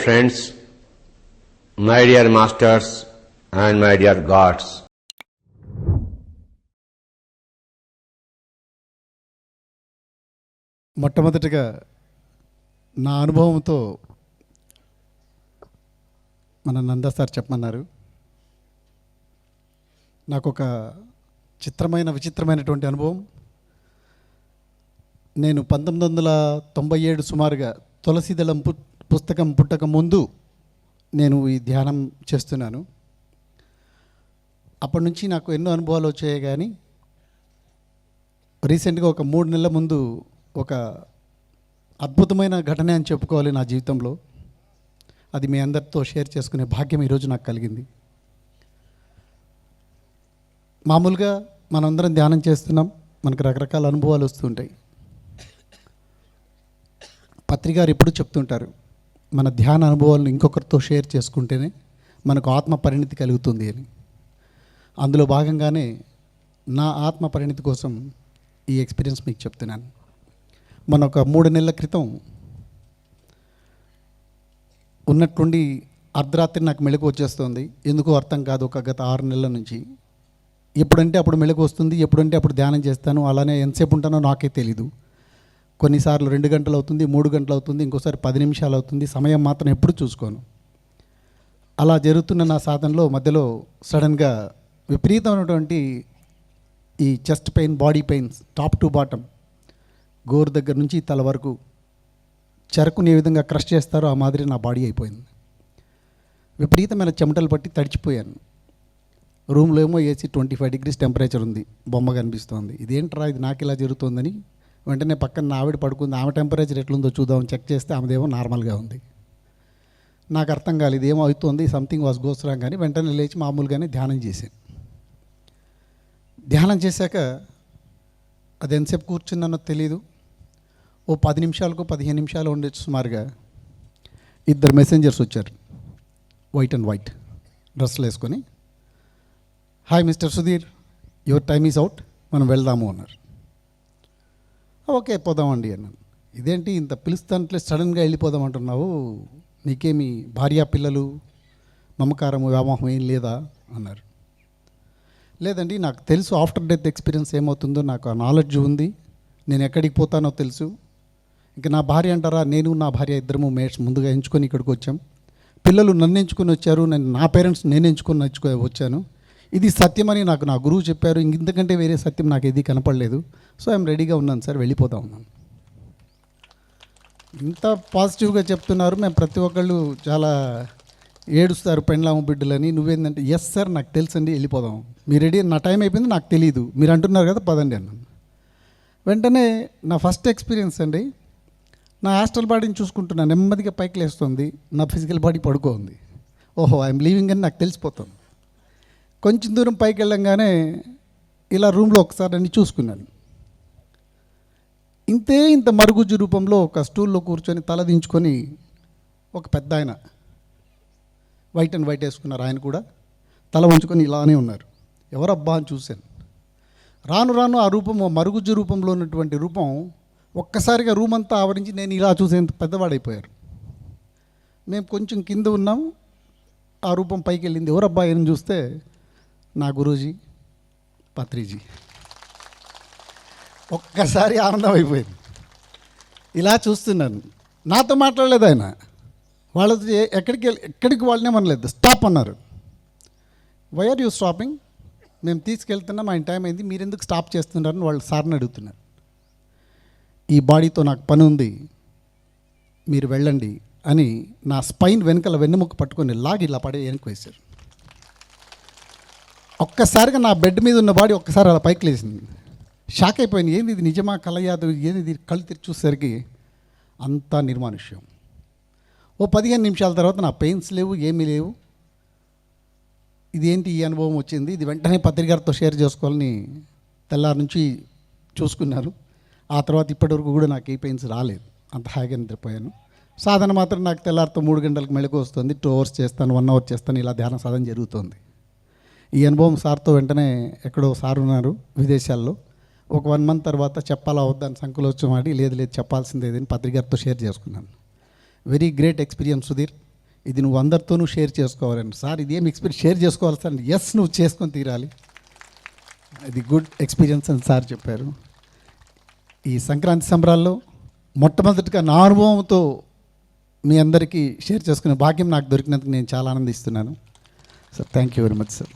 Friends my dear masters and my dear gods మొట్టమొదటిగా నా అనుభవంతో మన నందా సార్ చెప్పమన్నారు. నాకు ఒక చిత్రమైన విచిత్రమైనటువంటి అనుభవం. నేను పంతొమ్మిది వందల తొంభై ఏడు సుమారుగా తులసిదళం పుస్తకం పుట్టక ముందు నేను ఈ ధ్యానం చేస్తున్నాను. అప్పటి నుంచి నాకు ఎన్నో అనుభవాలు వచ్చాయి కానీ రీసెంట్గా ఒక మూడు నెలల ముందు ఒక అద్భుతమైన ఘటన అని చెప్పుకోవాలి నా జీవితంలో. అది మీ అందరితో షేర్ చేసుకునే భాగ్యం ఈరోజు నాకు కలిగింది. మామూలుగా మనందరం ధ్యానం చేస్తున్నాం మనకు రకరకాల అనుభవాలు వస్తుంటాయి పత్రికారు ఎప్పుడు చెప్తుంటారు మన ధ్యాన అనుభవాలను ఇంకొకరితో షేర్ చేసుకుంటేనే మనకు ఆత్మ పరిణితి కలుగుతుంది అని. అందులో భాగంగానే నా ఆత్మ పరిణితి కోసం ఈ ఎక్స్పీరియన్స్ మీకు చెప్తున్నాను. మన ఒక మూడు నెలల క్రితం ఉన్నట్టుండి అర్ధరాత్రి నాకు మెలకు వచ్చేస్తుంది. ఎందుకో అర్థం కాదు ఒక గత ఆరు నెలల నుంచి. ఎప్పుడంటే అప్పుడు మెలకు వస్తుంది ఎప్పుడంటే అప్పుడు ధ్యానం చేస్తాను అలానే ఎంతసేపు ఉంటానో నాకే తెలీదు. కొన్నిసార్లు రెండు గంటలు అవుతుంది మూడు గంటలు అవుతుంది ఇంకోసారి పది నిమిషాలు అవుతుంది సమయం మాత్రం ఎప్పుడు చూసుకోను. అలా జరుగుతున్న నా సాధనలో మధ్యలో సడన్గా విపరీతమైనటువంటి ఈ chest pain body pains top to bottom గోరు దగ్గర నుంచి తల వరకు చెరకుని ఏ విధంగా క్రష్ చేస్తారో ఆ మాదిరి నా బాడీ అయిపోయింది. విపరీతమైన చెమటలు పట్టి తడిచిపోయాను. రూమ్లో ఏమో AC twenty five degrees temperature ఉంది బొమ్మ కనిపిస్తోంది ఇదేంట్రా ఇది నాకు ఇలా జరుగుతోందని వెంటనే పక్కన ఆవిడ పడుకుంది. ఆమె టెంపరేచర్ ఎట్లుందో చూద్దాం చెక్ చేస్తే ఆమెదేమో నార్మల్గా ఉంది. నాకు అర్థం కాలేదు ఏమో అవుతుంది సంథింగ్ వాస్ గోస్రాం కానీ వెంటనే లేచి మామూలుగానే ధ్యానం చేశాను. ధ్యానం చేశాక అది ఎంతసేపు కూర్చున్నానో తెలీదు. ఓ పది నిమిషాలకు పదిహేను నిమిషాలు ఉండొచ్చు సుమారుగా. ఇద్దరు మెసెంజర్స్ వచ్చారు వైట్ అండ్ వైట్ డ్రెస్సులు వేసుకొని. Hi mister Sudhir your time is out మనం వెళ్దాము అన్నారు. ఓకే పోదామండి అన్నాను. ఇదేంటి ఇంత పిలుస్తాంట్లే సడన్గా వెళ్ళిపోదాం అంటున్నావు నీకేమి భార్యా పిల్లలు మమకారము వ్యామోహం ఏం లేదా? అన్నారు. లేదండి నాకు తెలుసు ఆఫ్టర్ డెత్ ఎక్స్పీరియన్స్ ఏమవుతుందో నాకు ఆ నాలెడ్జ్ ఉంది. నేను ఎక్కడికి పోతానో తెలుసు. ఇంకా నా భార్య అంటారా? నేను నా భార్య ఇద్దరము మేట్స్ ముందుగా ఎంచుకొని ఇక్కడికి వచ్చాం. పిల్లలు నన్ను ఎంచుకొని వచ్చారు నేను నా పేరెంట్స్ నేను ఎంచుకొని నచ్చుకో వచ్చాను. ఇది సత్యమని నాకు నా గురువు చెప్పారు. ఇంక ఇంతకంటే వేరే సత్యం నాకు ఏది కనపడలేదు. సో ఐఎమ్ రెడీగా ఉన్నాను సార్ వెళ్ళిపోతా ఉన్నాను. ఇంత పాజిటివ్గా చెప్తున్నారు. మేము ప్రతి ఒక్కళ్ళు చాలా ఏడుస్తారు పెండ్లాము బిడ్డలని. నువ్వేందంటే ఎస్ సార్ నాకు తెలుసండి వెళ్ళిపోదాం. మీరు రెడీ నా టైం అయిపోయింది నాకు తెలియదు మీరు అంటున్నారు కదా పదండి అన్నాను. వెంటనే నా ఫస్ట్ ఎక్స్పీరియన్స్ అండి నా హాస్టల్ బాడీని చూసుకుంటున్నా. నెమ్మదిగా పైకి లేస్తుంది. నా ఫిజికల్ బాడీ పడుకో ఉంది ఓహో ఐఎమ్ లీవింగ్ అని నాకు తెలిసిపోతుంది. కొంచెం దూరం పైకి వెళ్ళంగానే ఇలా రూమ్లో ఒకసారి అన్ని చూసుకున్నాను ఇంతే ఇంత మరుగుజ్జు రూపంలో ఒక స్టూల్లో కూర్చొని తల దించుకొని ఒక పెద్ద ఆయన వైట్ అండ్ వైట్ వేసుకున్నారు ఆయన కూడా. తల వంచుకొని ఇలానే ఉన్నారు. ఎవరబ్బా అని చూశాను. రాను రాను ఆ రూపం మరుగుజ్జు రూపంలో ఉన్నటువంటి రూపం ఒక్కసారిగా రూమ్ అంతా ఆవరించి నేను ఇలా చూసేంత పెద్దవాడైపోయారు. మేము కొంచెం కింద ఉన్నాం. ఆ రూపం పైకి వెళ్ళింది ఎవరబ్బా అని చూస్తే నా గురూజీ పత్రిజీ. ఒక్కసారి ఆనందం అయిపోయింది. ఇలా చూస్తున్నాను. నాతో మాట్లాడలేదు ఆయన. వాళ్ళతో ఎక్కడికి వెళ్ళి ఎక్కడికి వాళ్ళనే మనలేదు స్టాప్ అన్నారు. వై ఆర్ యూ స్టాపింగ్ మేము తీసుకెళ్తున్నాం ఆయన టైం అయింది మీరు ఎందుకు స్టాప్ చేస్తున్నారని వాళ్ళు సార్ని అడుగుతున్నారు. ఈ బాడీతో నాకు పని ఉంది మీరు వెళ్ళండి అని నా స్పైన్ వెనుకల వెన్నెముక పట్టుకొని లాగి ఇలా పడే వెనక్కి వేశారు ఒక్కసారిగా నా బెడ్ మీద ఉన్న బాడీ ఒక్కసారి అలా పైకి లేచింది. షాక్ అయిపోయింది. ఏంది ఇది నిజమా? కలయాదు ఏంది ఇది? కళ్ళు తెరిచి చూసేసరికి అంతా నిర్మానుష్యం. ఓ పదిహేను నిమిషాల తర్వాత నా పెయిన్స్ లేవు ఏమీ లేవు. ఇదేంటి ఈ అనుభవం వచ్చింది? ఇది వెంటనే పత్రికారితో షేర్ చేసుకోవాలని తెల్లారి నుంచి చూసుకున్నారు. ఆ తర్వాత ఇప్పటివరకు కూడా నాకు ఏ పెయిన్స్ రాలేదు. అంత హాయిగా నిద్రపోయాను. సాధన మాత్రం నాకు తెల్లారితో మూడు గంటలకు మెళకు వస్తుంది. టూ అవర్స్ చేస్తాను వన్ అవర్ చేస్తాను ఇలా ధ్యాన సాధన జరుగుతుంది. ఈ అనుభవం సార్తో వెంటనే ఎక్కడో సార్ ఉన్నారు విదేశాల్లో. ఒక వన్ మంత్ తర్వాత చెప్పాలా వద్దని సంకులోచం ఆడి లేదు లేదు చెప్పాల్సిందేదని పత్రికారితో షేర్ చేసుకున్నాను. Very great experience Sudhir. ఇది నువ్వు అందరితోనూ షేర్ చేసుకోవాలని సార్ ఇదేం ఎక్స్పీరియన్స్? షేర్ చేసుకోవాలి సార్ ఎస్ నువ్వు చేసుకొని తీరాలి. ఇది గుడ్ ఎక్స్పీరియన్స్ అని సార్ చెప్పారు. ఈ సంక్రాంతి సంబరాల్లో మొట్టమొదటిగా నా అనుభవంతో మీ అందరికీ షేర్ చేసుకునే భాగ్యం నాకు దొరికినందుకు నేను చాలా ఆనందిస్తున్నాను. Sir thank you very much sir